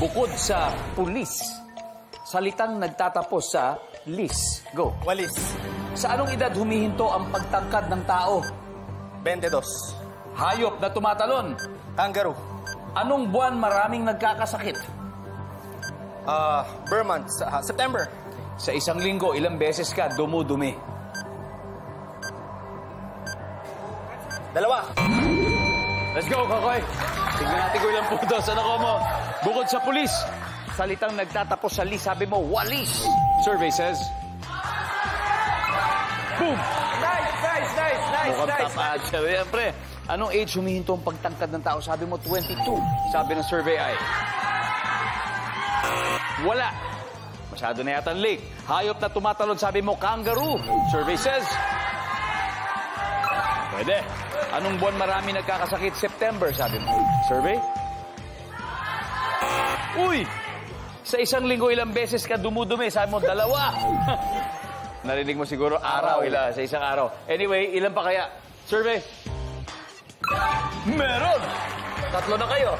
Bukod sa pulis, salitang nagtatapos sa lis. Go. Walis. Sa anong edad humihinto ang pagtangkad ng tao? 22. Hayop na tumatalon. Kangaroo. Anong buwan maraming nagkakasakit? Ah, Burman. Sa- ah, September. Sa isang linggo, ilang beses ka dumudumi? Dalawa. Let's go, Kokoy. Tingnan natin kung ilang puntos. Ano ko mo? Bukod sa pulis, salitang nagtatapos sa lis, sabi mo, walis. Survey says... Boom! Nice, nice, nice, nice, Mukhang nice. top answer. Yan, pre. Anong age humihinto ang pagtangkad ng tao? Sabi mo, 22. Sabi ng survey ay... Wala. Masyado na yata late. Hayop na tumatalon, sabi mo, kangaroo. Survey says... Pwede. Anong buwan marami nagkakasakit? September, sabi mo. Survey? Uy! Sa isang linggo, ilang beses ka dumudumi? Sabi mo, dalawa. Narinig mo siguro araw, ila, sa isang araw. Anyway, ilan pa kaya? Survey? Meron! Tatlo na kayo.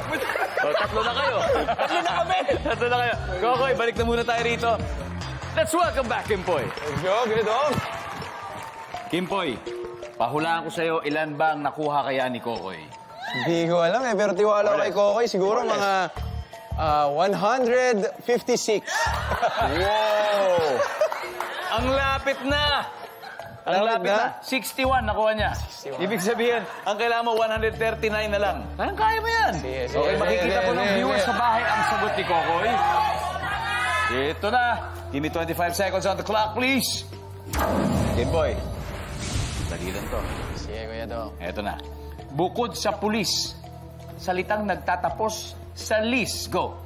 O, tatlo na kayo. tatlo na kami. tatlo na kayo. Kokoy, balik na muna tayo rito. Let's welcome back, Kimpoy. Yo, ganito. Kimpoy, pahulaan ko sa'yo, ilan ba ang nakuha kaya ni Kokoy? Hindi ko alam eh, pero tiwala ko kay Kokoy. Siguro mga ah, 156. Wow! ang lapit na! Ang lapit, Lapit na. na? 61 nakuha niya. Ibig sabihin, ang kailangan mo 139 na lang. Anong kaya mo yan? Sige, sige, okay, makikita sige, po ng viewers sa bahay ang sagot ni Kokoy. Ito na. Give me 25 seconds on the clock, please. Game boy. Dali lang to. Sige, kuya to. Ito na. Bukod sa pulis, salitang nagtatapos sa lis. Go.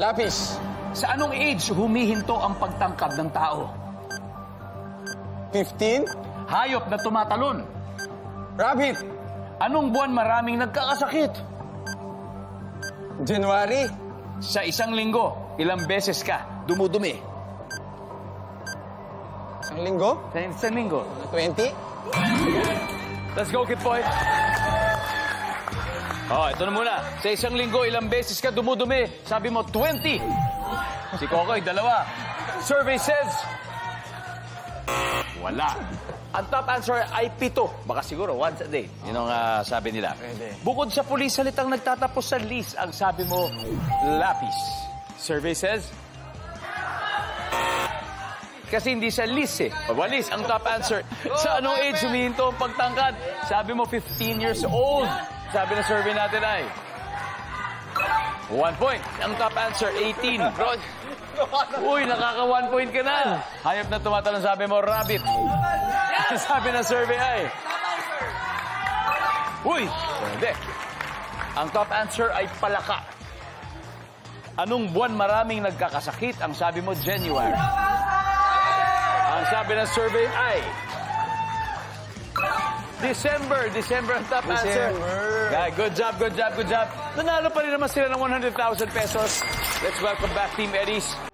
Lapis. Sa anong age humihinto ang pagtangkad ng tao? 15. Hayop na tumatalon. Rabbit. Anong buwan maraming nagkakasakit? January. Sa isang linggo, ilang beses ka dumudumi? Isang linggo. Sa isang linggo. 20. Let's go, Kid Boy. Oh, ito na muna. Sa isang linggo, ilang beses ka dumudumi? Sabi mo, 20. Si Kokoy, dalawa. Survey says... Wala. Ang top answer ay pito. Baka siguro once a day. Yun ang ah, sabi nila. Pwede. Bukod sa pulis, salitang nagtatapos sa lis, ang sabi mo, lapis. Survey says... Kasi hindi sa lis eh. Walis, ang top answer. Sa anong age humihinto ang pagtangkad? Sabi mo, 15 years old. Sabi ng survey natin ay... One point. Ang top answer, 18. Bro, Uy, nakaka one point ka na. Hayop na tumatalon, sabi mo, rabbit. sabi ng survey ay... Uy, pwede. Ang top answer ay palaka. Anong buwan maraming nagkakasakit? Ang sabi mo, January. Ang sabi ng survey ay... December. December ang top answer. December. Yeah, good job, good job, good job. Nanalo pa rin naman sila ng 100,000 pesos. Let's welcome back Team Eddies.